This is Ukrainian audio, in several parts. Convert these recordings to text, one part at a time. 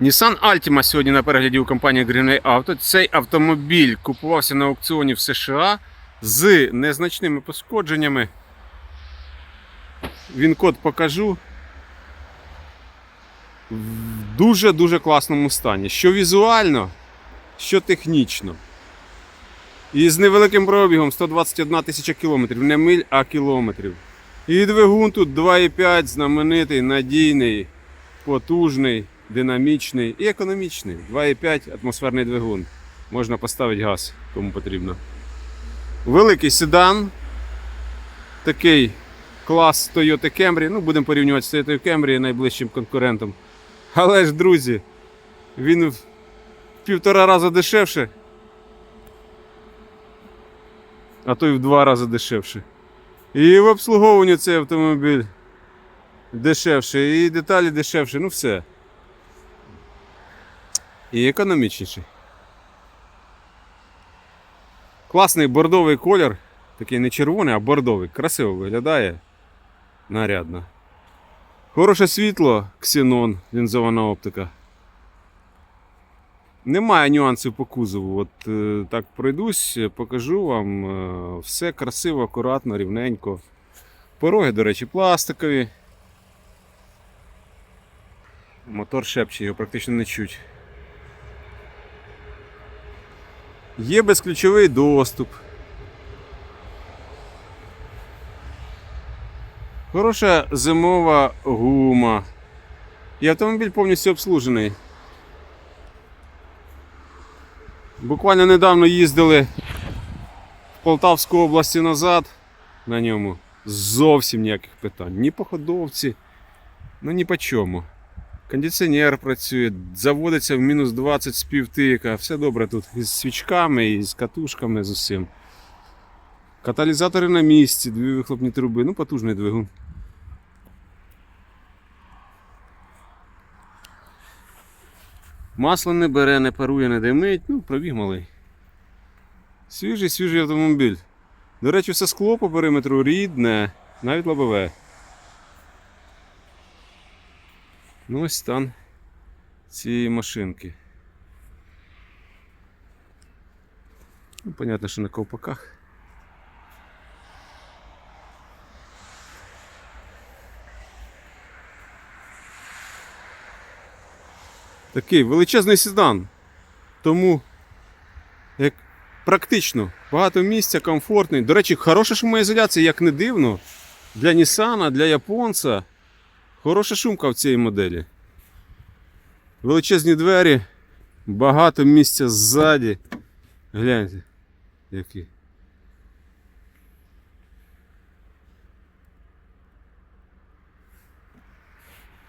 Nissan Altima сьогодні на перегляді у компанії Greenway Auto. Цей автомобіль купувався на аукціоні в США з незначними пошкодженнями. Він код покажу. В дуже-дуже класному стані. Що візуально, що технічно. І з невеликим пробігом 121 тисяча кілометрів. Не миль, а кілометрів. І двигун тут 2,5 знаменитий, надійний, потужний, динамічний і економічний. 2,5 атмосферний двигун. Можна поставити газ, кому потрібно. Великий седан. Такий клас Toyota Camry. Ну, будемо порівнювати з Toyota Camry найближчим конкурентом. Але ж, друзі, він в півтора рази дешевше. А то й в два рази дешевше. І в обслуговуванні цей автомобіль дешевше, і деталі дешевше, ну все. І економічніший. Класний бордовий колір, такий не червоний, а бордовий. Красиво виглядає. Нарядно. Хороше світло, ксенон, лінзована оптика. Немає нюансів по кузову. От е, так пройдусь, покажу вам. е, все красиво, акуратно, рівненько. Пороги, до речі, пластикові. Мотор шепче, його практично не чуть. Є безключовий доступ. Хороша зимова гума. І автомобіль повністю обслужений. Буквально недавно їздили в Полтавську область і назад на ньому. Зовсім ніяких питань. Ні по ходовці, ну ні по чому. Кондиціонер працює, заводиться в мінус 20 з півтика. Все добре тут із свічками, і з катушками, з усім. Каталізатори на місці, дві вихлопні труби, ну потужний двигун. Масло не бере, не парує, не димить, ну, пробіг малий. Свіжий, свіжий автомобіль. До речі, все скло по периметру рідне, навіть лобове. Ну ось стан цієї машинки. Ну, понятно, що на ковпаках. Такий величезний седан. Тому як практично багато місця, комфортний. До речі, хороша шумоізоляція, як не дивно. Для Нісана, для японця. Хороша шумка в цій моделі. Величезні двері, багато місця ззаді. Гляньте, які.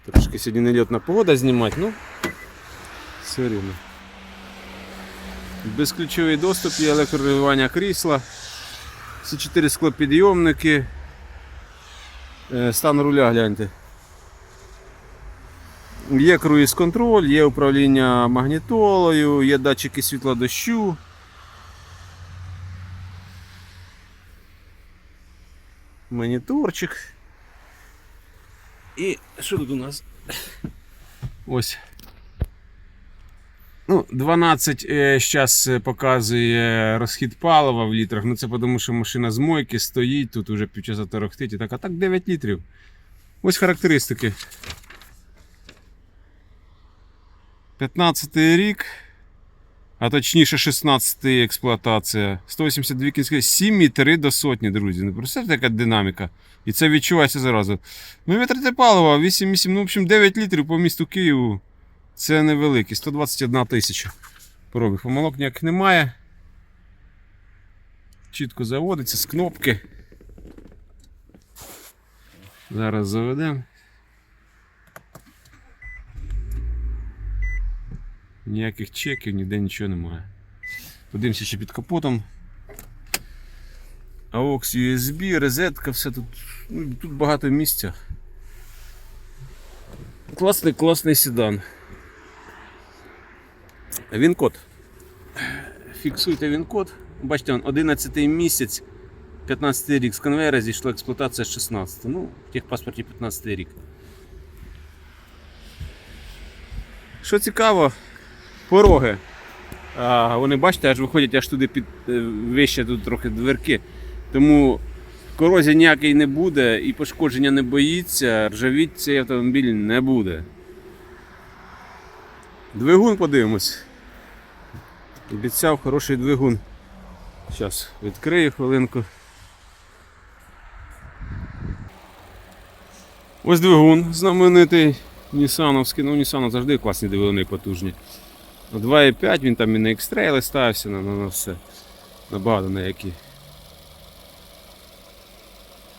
Трошки сьогодні нельотна погода знімати, ну все рівно. Безключовий доступ є електрорегулювання крісла. Всі чотири склопідйомники. Е, Стан руля гляньте. Є круїз контроль, є управління магнітолою, є датчики світла дощу. Моніторчик. І що тут у нас? Ось. Ну, 12 зараз показує розхід палива в літрах. Ну це тому, що машина з мойки стоїть, тут уже півчаса торохтить і так, а так 9 літрів. Ось характеристики. 15 рік, а точніше 16 експлуатація. 182 кінські, 7,3 до сотні, друзі. Ну, представте, яка динаміка. І це відчувається зразу. Ну, витрати палива 8,8, ну, в общем, 9 літрів по місту Києву. Це невеликий, 121 тисяча. Пробіг помилок ніяких немає. Чітко заводиться з кнопки. Зараз заведемо. Ніяких чеків, ніде нічого немає. Подивимося ще під капотом. AUX USB, розетка, все тут. Ну, тут багато місця. Класний, класний седан. Він-код. Фіксуйте він-код. Бачите, он 11 місяць, 15 рік з конвейера зійшла експлуатація з 16. Ну, в техпаспорті 15 рік. Що цікаво, пороги. А, вони, бачите, аж виходять аж туди під е, вище тут трохи дверки. Тому корозії ніякої не буде і пошкодження не боїться, ржавіть цей автомобіль не буде. Двигун подивимось. Обіцяв хороший двигун. Зараз відкрию хвилинку. Ось двигун знаменитий Нісановський. Ну, Нісанов завжди класні двигуни потужні. На 2,5 він там і на екстрейли ставився, на, на, на все. Набагато на які.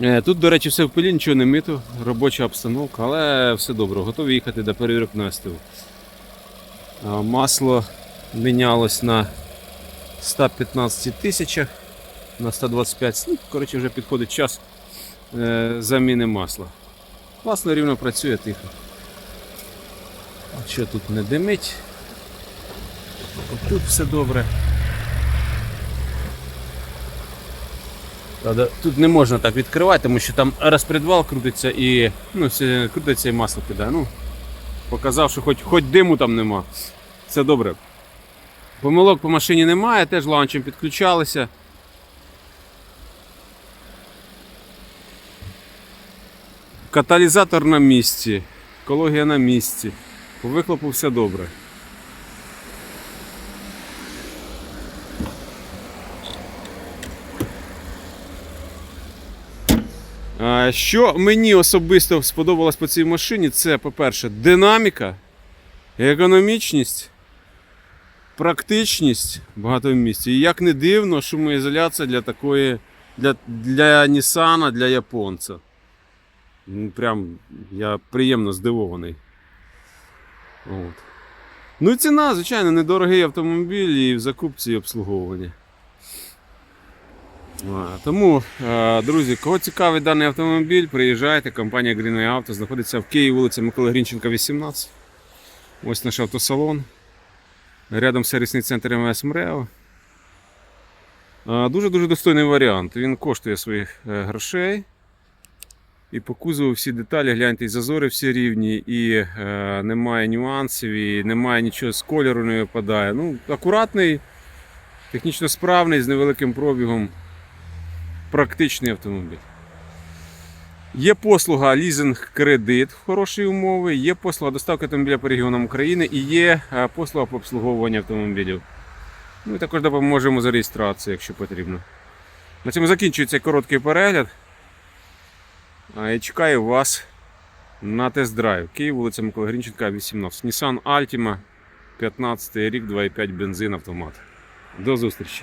Е, Тут, до речі, все в пилі, нічого не мито, робоча обстановка, але все добре, готові їхати до перевірок на СТО. Масло мінялось на 115 тисячах, на 125. Ну, коротше, вже підходить час е, заміни масла. Класно рівно працює тихо. Що тут не димить? Тут все добре. Тут не можна так відкривати, тому що там розпредвал крутиться і ну, крутиться і масло кидає. Ну, показав, що хоч, хоч диму там нема. Все добре. Помилок по машині немає, теж лаунчем підключалися. Каталізатор на місці, екологія на місці. По вихлопу все добре. Що мені особисто сподобалось по цій машині, це, по-перше, динаміка, економічність, практичність в багато місці. І як не дивно, шумоізоляція для такої, для, для Нісана, для японця. Ну, Прям я приємно здивований. От. Ну і ціна, звичайно, недорогий автомобіль і в закупці і обслуговуванні. А, Тому, е, друзі, кого цікавить даний автомобіль, приїжджайте. Компанія Greenway Auto знаходиться в Києві, вулиця Миколи Грінченка, 18. Ось наш автосалон. Рядом сервісний центр МС МРЕО. Е, Дуже-дуже достойний варіант. Він коштує своїх е, грошей. І по кузову всі деталі, гляньте, і зазори всі рівні, і е, немає нюансів, і немає нічого з кольору не випадає. Ну, акуратний, технічно справний, з невеликим пробігом практичний автомобіль. Є послуга лізинг-кредит в хороші умови, є послуга доставки автомобіля по регіонам України і є е, послуга по обслуговуванню автомобілів. Ми також допоможемо за реєстрацією, якщо потрібно. На цьому закінчується короткий перегляд. І чекаю вас на тест-драйв. Київ, вулиця Микола Грінченка, 18. Nissan Altima, 15 рік, 2,5 бензин автомат. До зустрічі!